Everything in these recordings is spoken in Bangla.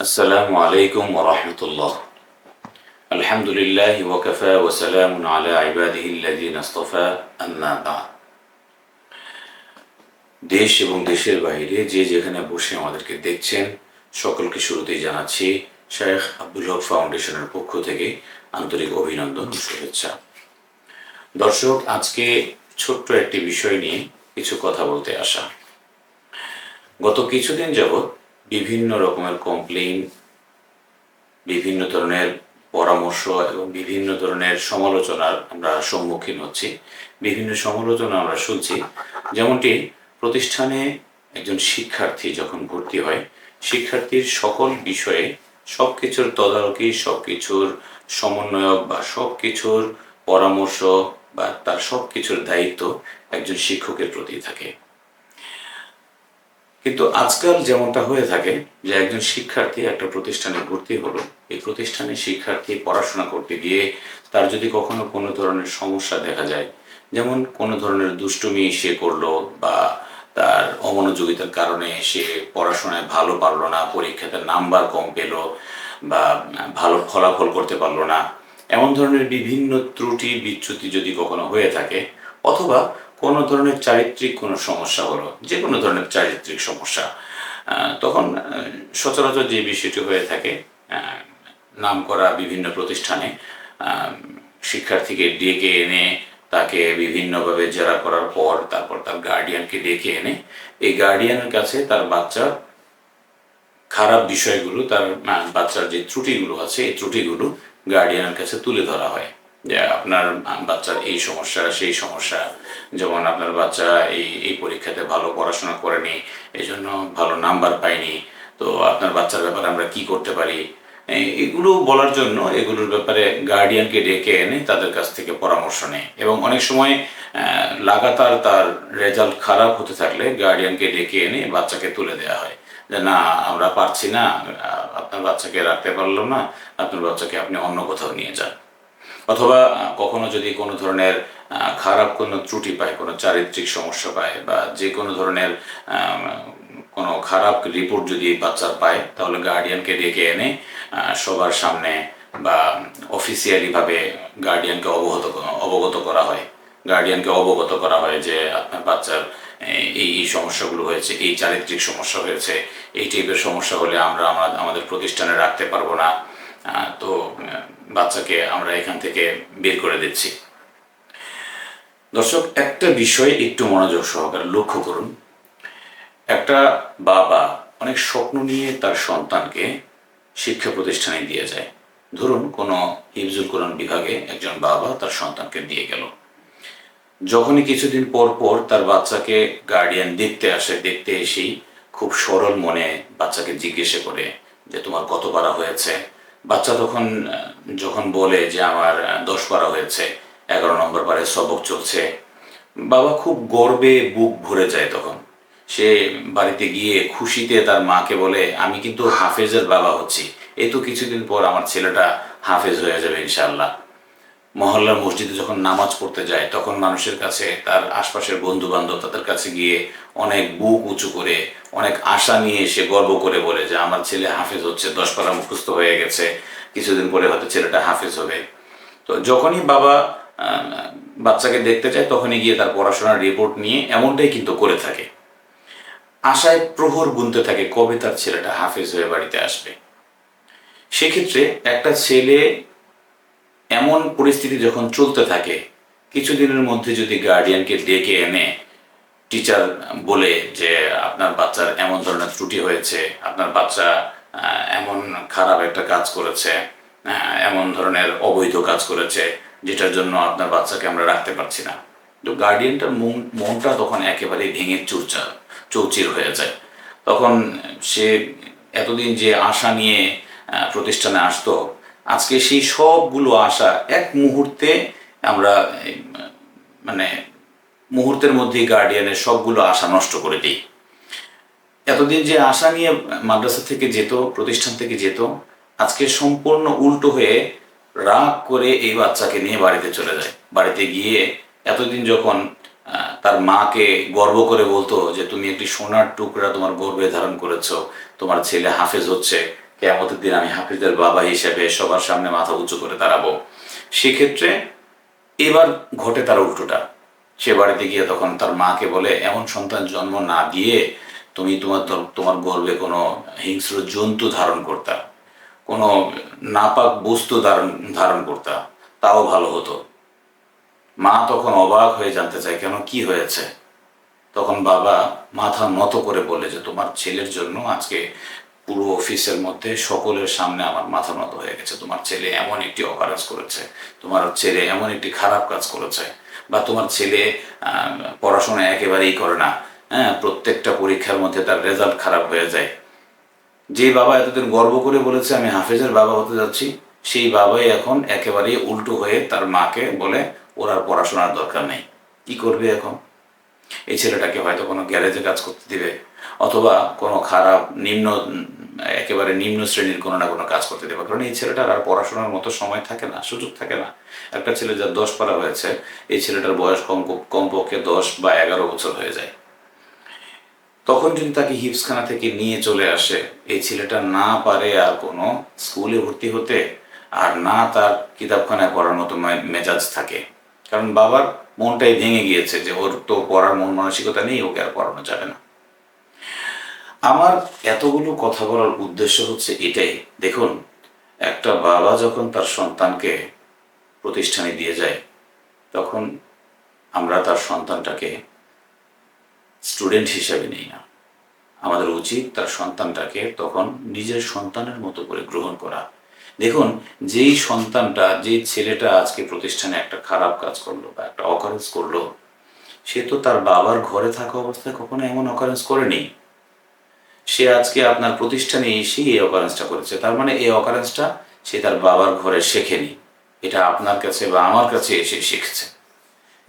السلام عليكم ورحمة الله الحمد لله وكفى وسلام على عباده الذين اصطفى أما بعد দেশ এবং দেশের বাইরে যে যেখানে বসে আমাদেরকে দেখছেন সকলকে শুরুতেই জানাচ্ছি শেখ আব্দুল হক ফাউন্ডেশনের পক্ষ থেকে আন্তরিক অভিনন্দন ও শুভেচ্ছা দর্শক আজকে ছোট্ট একটি বিষয় নিয়ে কিছু কথা বলতে আসা গত কিছুদিন যাবৎ বিভিন্ন রকমের কমপ্লেইন বিভিন্ন ধরনের পরামর্শ এবং বিভিন্ন ধরনের সমালোচনার আমরা সম্মুখীন হচ্ছি। বিভিন্ন সমালোচনা আমরা শুনছি। যেমনটি প্রতিষ্ঠানে একজন শিক্ষার্থী যখন ভর্তি হয়, শিক্ষার্থীর সকল বিষয়ে সব কিছুর তদারকি সব কিছুর সমন্বয়ক বা সব কিছুর পরামর্শ বা তার সব কিছুর দায়িত্ব একজন শিক্ষকের প্রতি থাকে। কিন্তু আজকাল যেমনটা হয়ে থাকে যে একজন শিক্ষার্থী একটা প্রতিষ্ঠানে ভর্তি হলো, এই প্রতিষ্ঠানে শিক্ষার্থী পড়াশোনা করতে গিয়ে তার যদি কখনো কোনো ধরনের সমস্যা দেখা যায়, যেমন কোনো ধরনের দুষ্টুমি সে করল বা তার অমনোযোগিতার কারণে সে পড়াশোনায় ভালো পারল না, পরীক্ষাতে নাম্বার কম পেল বা ভালো ফলাফল করতে পারল না, এমন ধরনের বিভিন্ন ত্রুটি বিচ্যুতি যদি কখনো হয়ে থাকে, অথবা কোনো ধরনের চারিত্রিক কোনো সমস্যা হলো যে কোনো ধরনের চারিত্রিক সমস্যা তখন সচরাচর যে বিষয়টি হয়ে থাকে নাম করা বিভিন্ন প্রতিষ্ঠানে শিক্ষার্থীকে ডেকে এনে তাকে বিভিন্নভাবে জেরা করার পর তারপর তার গার্ডিয়ানকে ডেকে এনে, এই গার্ডিয়ানের কাছে তার বাচ্চার খারাপ বিষয়গুলো, তার বাচ্চার যে ত্রুটিগুলো আছে, এই ত্রুটিগুলো গার্ডিয়ানের কাছে তুলে ধরা হয়। যে আপনার বাচ্চার এই সমস্যা, সেই সমস্যা, যেমন আপনার বাচ্চা এই এই পরীক্ষাতে ভালো পড়াশোনা করেনি এই জন্য ভালো নাম্বার পায়নি, তো আপনার বাচ্চার ব্যাপারে আমরা কি করতে পারি? এগুলো বলার জন্য এগুলোর ব্যাপারে গার্ডিয়ানকে ডেকে এনে তাদের কাছ থেকে পরামর্শ নেয়। এবং অনেক সময় লাগাতার তার রেজাল্ট খারাপ হতে থাকলে গার্ডিয়ানকে ডেকে এনে বাচ্চাকে তুলে দেওয়া হয়। যে না, আমরা পারছি না আপনার বাচ্চাকে রাখতে পারলাম না, আপনার বাচ্চাকে আপনি অন্য কোথাও নিয়ে যান। অথবা কখনো যদি কোনো ধরনের খারাপ কোনো ত্রুটি পায়, কোনো চারিত্রিক সমস্যা পায় বা যে কোনো ধরনের কোনো খারাপ রিপোর্ট যদি বাচ্চার পায়, তাহলে গার্ডিয়ানকে ডেকে এনে সবার সামনে বা অফিসিয়ালিভাবে গার্ডিয়ানকে অবগত অবগত করা হয়। গার্ডিয়ানকে অবগত করা হয় যে, আপনার বাচ্চার এই এই সমস্যাগুলো হয়েছে, এই চারিত্রিক সমস্যা হয়েছে, এই টাইপের সমস্যা হলে আমরা আমাদের প্রতিষ্ঠানে রাখতে পারব না। তো বাচ্চাকে আমরা এখান থেকে বের করে দিচ্ছি। দর্শক, একটা বিষয় একটু মনোযোগ সহকারে লক্ষ্য করুন। একটা বাবা অনেক স্বপ্ন নিয়ে তার সন্তানকে শিক্ষা প্রতিষ্ঠানে দিয়ে যায়। ধরুন, কোনো হিফজুল কোরআন বিভাগে একজন বাবা তার সন্তানকে দিয়ে গেল। যখনই কিছুদিন পর পর তার বাচ্চাকে গার্ডিয়ান দেখতে আসে, দেখতে এসেই খুব সরল মনে বাচ্চাকে জিজ্ঞেস করে যে, তোমার কত পারা হয়েছে? বাচ্চা তখন যখন বলে যে আমার দশ পারা হয়েছে, এগারো নম্বর পারে সবক চলছে, বাবা খুব গর্বে বুক ভরে যায় তখন। সে বাড়িতে গিয়ে খুশিতে তার মাকে বলে, আমি কিন্তু হাফেজের বাবা হচ্ছি। এ তো কিছুদিন পর আমার ছেলেটা হাফেজ হয়ে যাবে ইনশাল্লাহ মহল্লার মসজিদে যখন নামাজ পড়তে যায়, তখন মানুষের কাছে, তার আশপাশের বন্ধু বান্ধব তাদের কাছে গিয়ে অনেক বুক উঁচু করে অনেক আশা নিয়ে এসে গর্ব করে বলে যে আমার ছেলে হাফেজ হচ্ছে দশ পারা মুখস্থ হয়ে গেছে, কিছুদিন পরে হয়তো ছেলেটা হাফেজ হবে। তো যখনই বাবা বাচ্চাকে দেখতে চায়, তখনই গিয়ে তার পড়াশোনার রিপোর্ট নিয়ে এমনটাই কিন্তু করে থাকে। আশায় প্রহর গুনতে থাকে কবে তার ছেলেটা হাফেজ হয়ে বাড়িতে আসবে। সেক্ষেত্রে একটা ছেলে এমন পরিস্থিতি যখন চলতে থাকে, কিছুদিনের মধ্যে যদি গার্ডিয়ানকে ডেকে এনে টিচার বলে যে আপনার বাচ্চার এমন ধরনের ত্রুটি হয়েছে, আপনার বাচ্চা এমন খারাপ একটা কাজ করেছে এমন ধরনের অবৈধ কাজ করেছে, যেটার জন্য আপনার বাচ্চাকে আমরা রাখতে পারছি না। তো গার্ডিয়ানটার মন, মনটা তখন একেবারে ভেঙে চুরচা চৌচির হয়ে যায়। তখন সে এতদিন যে আশা নিয়ে প্রতিষ্ঠানে আসতো, আজকে সেই সবগুলো আশা এক মুহূর্তে আমরা মানে মুহূর্তের মধ্যেই গার্ডিয়ানের সবগুলো আশা নষ্ট করে দিই। এতদিন যে আশা নিয়ে মাদ্রাসা থেকে যেত, প্রতিষ্ঠান থেকে যেত, আজকে সম্পূর্ণ উল্টো হয়ে রাগ করে এই বাচ্চাকে নিয়ে বাড়িতে চলে যায়। বাড়িতে গিয়ে এতদিন যখন তার মাকে গর্ব করে বলতো যে, তুমি একটি সোনার টুকরা তোমার গর্ভে ধারণ করেছ, তোমার ছেলে হাফেজ হচ্ছে কেমতের দিন আমি হাফিজের বাবা হিসেবে সবার সামনে মাথা উঁচু করে দাঁড়াবো। সেক্ষেত্রে এবার ঘটে তার উল্টোটা। সে বাড়িতে গিয়ে তখন তার মাকে বলে, এমন সন্তান জন্ম না দিয়ে তুমি তোমার তোমার গর্বে কোনো হিংস্র জন্তু ধারণ করতা, কোনো নাপাক বস্তু ধারণ ধারণ করতা, তাও ভালো হতো। মা তখন অবাক হয়ে জানতে চায়, কেন, কি হয়েছে? তখন বাবা মাথা নত করে বলে যে, তোমার ছেলের জন্য আজকে পুরো অফিসের মধ্যে সকলের সামনে আমার মাথা নত হয়ে গেছে। তোমার ছেলে এমন একটি অকারেজ করেছে, তোমার ছেলে এমন একটি খারাপ কাজ করেছে বা তোমার ছেলে পড়াশোনা একেবারেই করে না হ্যাঁ প্রত্যেকটা পরীক্ষার মধ্যে তার রেজাল্ট খারাপ হয়ে যায়। যে বাবা এতদিন গর্ব করে বলেছে, আমি হাফেজের বাবা হতে যাচ্ছি, সেই বাবাই এখন একেবারেই উল্টো হয়ে তার মাকে বলে, ওর আর পড়াশোনার দরকার নেই। কি করবে এখন? এই ছেলেটাকে হয়তো কোনো গ্যারেজে কাজ করতে দিবে, অথবা কোনো খারাপ নিম্ন, একেবারে নিম্ন শ্রেণির কোনো না কোনো কাজ করতে দেবে। কারণ এই ছেলেটার আর পড়াশোনার মতো সময় থাকে না, সুযোগ থাকে না। একটা ছেলে যার দশ পারা হয়েছে, এই ছেলেটার বয়স কম কমপক্ষে দশ বা এগারো বছর হয়ে যায়। তখন যদি তাকে হিপসখানা থেকে নিয়ে চলে আসে, এই ছেলেটা না পারে আর কোনো স্কুলে ভর্তি হতে, আর না তার কিতাবখানায় পড়ার মতো মেজাজ থাকে। কারণ বাবার মনটাই ভেঙে গিয়েছে যে ওর তো পড়ার মন মানসিকতা নেই, ওকে আর পড়ানো যাবে না। আমার এতগুলো কথা বলার উদ্দেশ্য হচ্ছে এটাই। দেখুন, একটা বাবা যখন তার সন্তানকে প্রতিষ্ঠানে দিয়ে যায়, তখন আমরা তার সন্তানটাকে স্টুডেন্ট হিসাবে নেই না। আমাদের উচিত তার সন্তানটাকে তখন নিজের সন্তানের মতো করে গ্রহণ করা। দেখুন, যেই সন্তানটা, যেই ছেলেটা আজকে প্রতিষ্ঠানে একটা খারাপ কাজ করল বা একটা অকারেন্স করল, সে তো তার বাবার ঘরে থাকা অবস্থায় কখনো এমন অকারেন্স করেনি। সে আজকে আপনার প্রতিষ্ঠানে এসেই এই অকারেন্সটা করেছে। তার মানে এই অকারেন্সটা সে তার বাবার ঘরে শেখেনি। এটা আপনার কাছে বা আমার কাছে এসে শিখছে।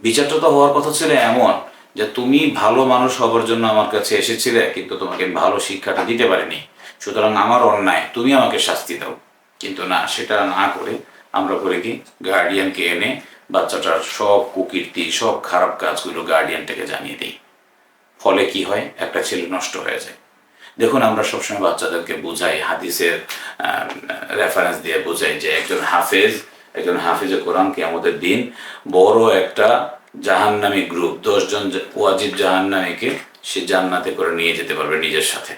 বিচারটা তো হওয়ার কথা ছিল এমন যে তুমি ভালো মানুষ হবার জন্য আমার কাছে এসেছিলে, কিন্তু তোমাকে ভালো শিক্ষাটা দিতে পারিনি। সুতরাং আমার অন্যায়, তুমি আমাকে শাস্তি দাও। কিন্তু না, সেটা না করে আমরা করে কি গার্ডিয়ানকে এনে বাচ্চাটার সব কুকীর্তি, সব খারাপ কাজগুলো গার্ডিয়ানটাকে জানিয়ে দিই। ফলে কি হয়? একটা ছেলে নষ্ট হয়ে যায়। দেখুন, আমরা সবসময় বাচ্চাদেরকে বোঝাই, হাদিসের রেফারেন্স দিয়ে বোঝাই যে একজন হাফেজ, একজন হাফিজে কোরআনকে আমাদের দিন বড় একটা জাহান্নামী গ্রুপ, দশজন ওয়াজিব জাহান্নামীকে সে জান্নাতে করে নিয়ে যেতে পারবে নিজের সাথে।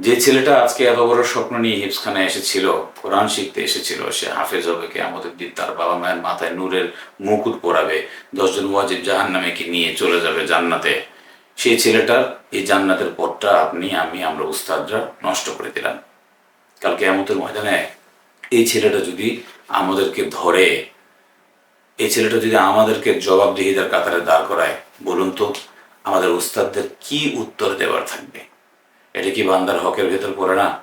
যে ছেলেটা আজকে এত বড় স্বপ্ন নিয়ে হিপসখানে এসেছিল, কোরআন শিখতে এসেছিল, সে হাফেজ হবে কে আমাদের দিন তার বাবা মায়ের মাথায় নূরের মুকুট পরাবে, দশজন ওয়াজিব জাহান্নামীকে নিয়ে চলে যাবে জান্নাতে? সেই ছেলেটার এই জান্নাতের পথটা আপনি, আমি, আমরা উস্তাদরা নষ্ট করে দিলাম। কালকে এমতের ময়দানে এই ছেলেটা যদি আমাদেরকে ধরে, এই ছেলেটা যদি আমাদেরকে জবাবদিহিতার কাতারে দাঁড় করায়, বলুন তো আমাদের উস্তাদদের কি উত্তর দেওয়ার থাকবে? এটা কি বান্দার হকের ভেতর পড়ে না?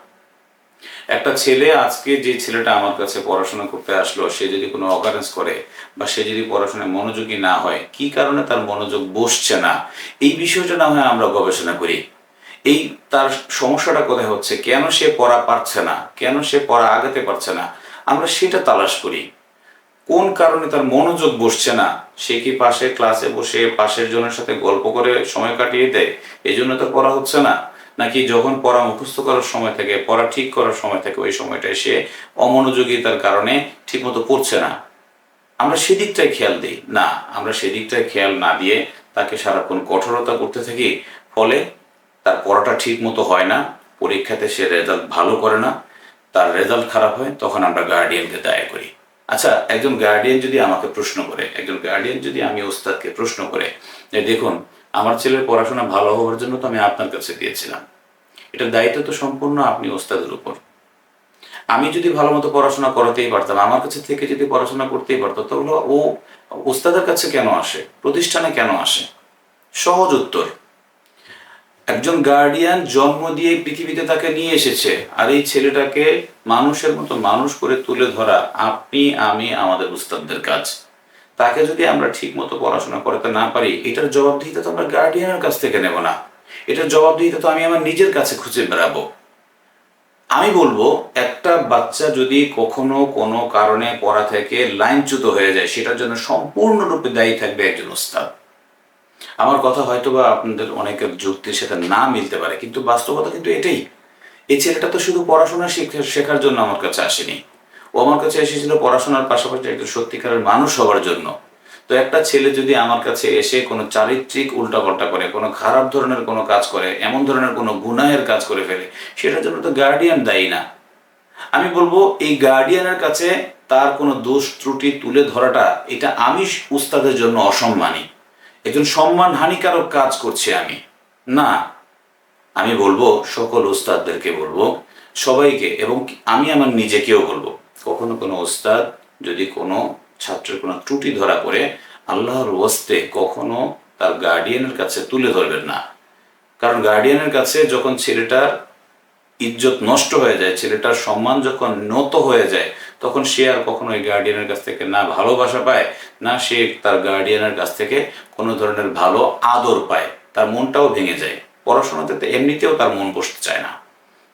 একটা ছেলে আজকে যে ছেলেটা আমার কাছে পড়াশোনা করতে আসলো, সে যদি কোনো অকারেন্স করে বা সে যদি পড়াশোনায় মনোযোগী না হয়, কি কারণে তার মনোযোগ বসছে না? এই বিষয়টা না হয় আমরা গবেষণা করি। এই তার সমস্যাটা কোথায় হচ্ছে? কেন সে পড়া পারছে না? কেন সে পড়া আগাতে পারছে না? আমরা সেটা তালাশ করি। কোন কারণে তার মনোযোগ বসছে না? সে কি পাশে ক্লাসে বসে পাশের জনের সাথে গল্প করে সময় কাটিয়ে দেয়? এই জন্য তো পড়া হচ্ছে না। নাকি যখন পড়া মুখস্থ করার সময় থেকে, পড়া ঠিক করার সময় থেকে, ওই সময়টায় সে অমনোযোগিতার কারণে ঠিকমতো পড়ছে না। আমরা সেদিকটায় খেয়াল দিই। না, আমরা সেদিকটায় খেয়াল না দিয়ে তাকে সারাক্ষণ কঠোরতা করতে থাকি, ফলে তার পড়াটা ঠিক মতো হয় না, পরীক্ষাতে সে রেজাল্ট ভালো করে না, তার রেজাল্ট খারাপ হয়, তখন আমরা গার্ডিয়ানকে দায় করি। আচ্ছা একজন গার্ডিয়ান যদি আমাকে প্রশ্ন করে, একজন গার্ডিয়ান যদি আমি ওস্তাদকে প্রশ্ন করে দেখুন আমার ছেলের পড়াশোনা ভালো হওয়ার জন্য তো আমি আপনার কাছে দিয়েছিলাম এটার দায়িত্ব তো সম্পূর্ণ আপনি ওস্তাদের উপর। আমি যদি ভালো মতো পড়াশোনা করাতেই পারতাম, আমার কাছে থেকে যদি পড়াশোনা করতেই পারতো, তাহলে ও ওস্তাদের কাছে কেন আসে? প্রতিষ্ঠানে কেন আসে? সহজ উত্তর, একজন গার্ডিয়ান জন্ম দিয়ে পৃথিবীতে তাকে নিয়ে এসেছে, আর এই ছেলেটাকে মানুষের মতো মানুষ করে তুলে ধরা আপনি, আমি, আমাদের উস্তাদদের কাজ। তাকে যদি আমরা ঠিক মতো পড়াশোনা করাতে না পারি, এটার জবাবদিহিতা তো আমরা গার্ডিয়ানের কাছ থেকে নেব না। এটার জবাবদিহিতা তো আমি আমার নিজের কাছে খুঁজে বেড়াবো। আমি বলব, একটা বাচ্চা যদি কখনো কোনো কারণে পড়া থেকে লাইনচ্যুত হয়ে যায়, সেটার জন্য সম্পূর্ণরূপে দায়ী থাকবে একজন ওস্তাদ। আমার কথা হয়তো বা আপনাদের অনেকের যুক্তির সাথে না মিলতে পারে, কিন্তু বাস্তবতা কিন্তু এটাই। এই ছেলেটা তো শুধু পড়াশোনা শিখে- শেখার জন্য আমার কাছে আসেনি। ও আমার কাছে এসেছিল পড়াশোনার পাশাপাশি একজন সত্যিকারের মানুষ হওয়ার জন্য। তো একটা ছেলে যদি আমার কাছে এসে কোনো চারিত্রিক উল্টাপাল্টা করে, কোনো খারাপ ধরনের কোনো কাজ করে, এমন ধরনের কোনো গুনাহের কাজ করে ফেলে, সেটার জন্য তো গার্ডিয়ান দায়ী না। আমি বলব, এই গার্ডিয়ানের কাছে তার কোনো দোষ, ত্রুটি তুলে ধরাটা, এটা আমি উস্তাদের জন্য অসম্মানী। একজন সম্মান হানিকারক কাজ করছে আমি। না, আমি বলব, সকল উস্তাদদেরকে বলব, সবাইকে, এবং আমি আমার নিজেকেও বলব কখনো কোনো ওস্তাদ যদি কোনো ছাত্রের কোনো ত্রুটি ধরা পড়ে, আল্লাহর ওয়াস্তে কখনো তার গার্ডিয়ানের কাছে তুলে ধরবেন না। কারণ গার্ডিয়ানের কাছে যখন ছেলেটার ইজ্জত নষ্ট হয়ে যায়, ছেলেটার সম্মান যখন নত হয়ে যায়, তখন সে আর কখনো ওই গার্ডিয়ানের কাছ থেকে না ভালোবাসা পায়, না সে তার গার্ডিয়ানের কাছ থেকে কোনো ধরনের ভালো আদর পায়। তার মনটাও ভেঙে যায়। পড়াশোনাতে এমনিতেও তার মন বসতে চায় না।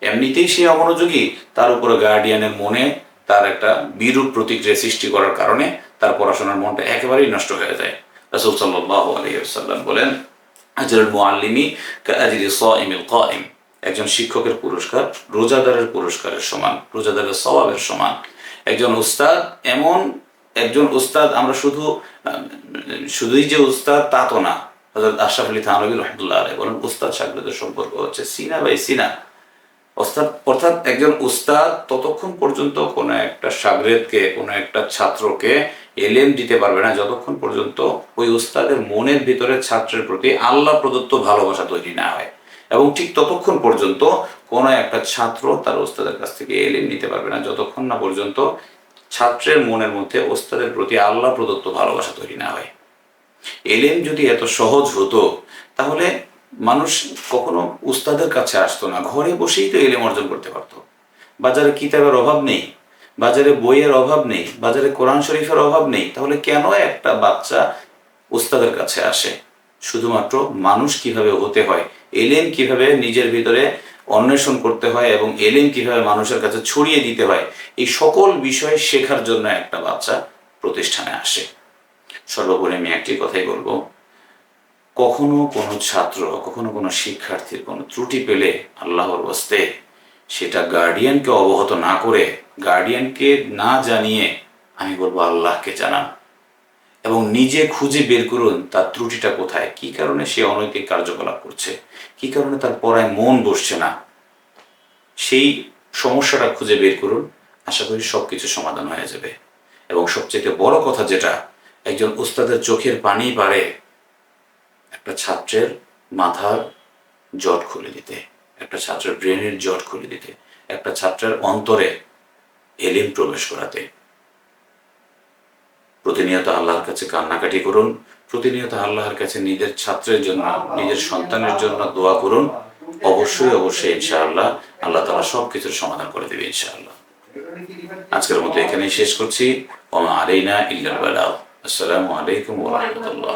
এমনিতেই সে অমনোযোগী। তার উপরে গার্ডিয়ানের মনে তার একটা বিরূপ প্রতিক্রিয়া সৃষ্টি করার কারণে তার পড়াশোনার মনটা একেবারেই নষ্ট হয়ে যায়। রাসূল সাল্লাল্লাহু আলাইহি ওয়াসাল্লাম বলেন, আজরুল মুআল্লিমি কাআজরি সাইমিল কাইম একজন শিক্ষকের পুরস্কার রোজাদারের পুরস্কারের সমান, রোজাদারের সওয়াবের সমান। একজন উস্তাদ এমন, একজন উস্তাদ আমরা শুধু, শুধুই যে উস্তাদ তা তো না। হযরত আশরাফ আলী থানবী রহমতুল্লাহ বলেন, উস্তাদ শাগিরদের সম্পর্ক হচ্ছে সিনা বাই সিনা। অর্থাৎ অর্থাৎ একজন উস্তাদ ততক্ষণ পর্যন্ত কোনো একটা সাগরেদকে, কোনো একটা ছাত্রকে এলেম দিতে পারবে না। যতক্ষণ পর্যন্ত ওই উস্তাদের মনের ভিতরে ছাত্রের প্রতি আল্লাহ প্রদত্ত ভালোবাসা তৈরি না হয়। এবং ঠিক ততক্ষণ পর্যন্ত কোনো একটা ছাত্র তার ওস্তাদের কাছ থেকে এলেম নিতে পারবে না। যতক্ষণ না পর্যন্ত ছাত্রের মনের মধ্যে ওস্তাদের প্রতি আল্লাহ প্রদত্ত ভালোবাসা তৈরি না হয়। এলেম যদি এত সহজ হতো, তাহলে মানুষ কখনো উস্তাদের কাছে আসতো না, ঘরে বসেই তো এলেম অর্জন করতে পারতো। বাজারে কিতাবের অভাব নেই, বাজারে বইয়ের অভাব নেই, বাজারে কোরআন শরীফের অভাব নেই, তাহলে কেন একটা বাচ্চা উস্তাদের কাছে আসে? শুধুমাত্র মানুষ কীভাবে হতে হয়, এলেম কীভাবে নিজের ভিতরে অন্বেষণ করতে হয় এবং এলেম কীভাবে মানুষের কাছে ছড়িয়ে দিতে হয়, এই সকল বিষয় শেখার জন্য একটা বাচ্চা প্রতিষ্ঠানে আসে। সর্বোপরি আমি একটি কথাই বলব কখনো কোনো ছাত্র, কখনো কোনো শিক্ষার্থীর কোনো ত্রুটি পেলে আল্লাহর বস্তে সেটা গার্ডিয়ানকে অবগত না করে গার্ডিয়ানকে না জানিয়ে আমি বলব আল্লাহকে জানান। এবং নিজে খুঁজে বের করুন তার ত্রুটিটা কোথায়, কি কারণে সে অনৈতিক কার্যকলাপ করছে, কি কারণে তার পড়ায় মন বসছে না। সেই সমস্যাটা খুঁজে বের করুন, আশা করি সব কিছু সমাধান হয়ে যাবে। এবং সবচেয়ে বড় কথা যেটা, একজন উস্তাদের চোখের পানি পারে একটা ছাত্রের মাথার জট খুলে দিতে, একটা ছাত্রের ব্রেনের জট খুলে দিতে, একটা ছাত্রের অন্তরে এলিম প্রবেশ করাতে। প্রতিনিয়ত আল্লাহর কাছে কান্নাকাটি করুন, প্রতিনিয়ত আল্লাহর কাছে নিজের ছাত্রের জন্য, নিজের সন্তানের জন্য দোয়া করুন। অবশ্যই অবশ্যই ইনশাআল্লাহ আল্লাহ তালা সব কিছুর সমাধান করে দেবে ইনশাআল্লাহ। আজকের মতো এখানেই শেষ করছি। ওমা আলাইনা ইল্লাল বালাগ আসসালামু আলাইকুম ওয়া রাহমাতুল্লাহ।